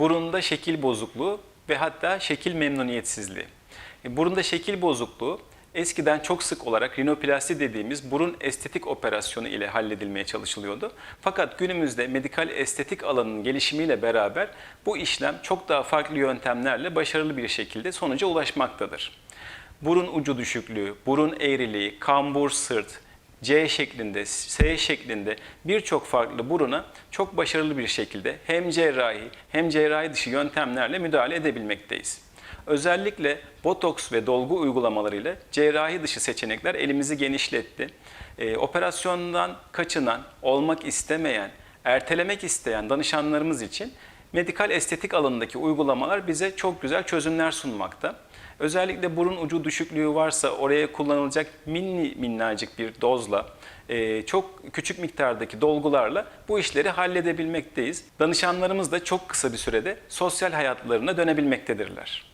burunda şekil bozukluğu ve hatta şekil memnuniyetsizliği. E, burunda şekil bozukluğu eskiden çok sık olarak rinoplasti dediğimiz burun estetik operasyonu ile halledilmeye çalışılıyordu. Fakat günümüzde medikal estetik alanının gelişimiyle beraber bu işlem çok daha farklı yöntemlerle başarılı bir şekilde sonuca ulaşmaktadır. Burun ucu düşüklüğü, burun eğriliği, kambur sırt, C şeklinde, S şeklinde birçok farklı buruna çok başarılı bir şekilde hem cerrahi hem cerrahi dışı yöntemlerle müdahale edebilmekteyiz. Özellikle botoks ve dolgu uygulamalarıyla cerrahi dışı seçenekler elimizi genişletti. Ee, operasyondan kaçınan, olmak istemeyen, ertelemek isteyen danışanlarımız için medikal estetik alanındaki uygulamalar bize çok güzel çözümler sunmakta. Özellikle burun ucu düşüklüğü varsa oraya kullanılacak mini minnacık bir dozla, e, çok küçük miktardaki dolgularla bu işleri halledebilmekteyiz. Danışanlarımız da çok kısa bir sürede sosyal hayatlarına dönebilmektedirler.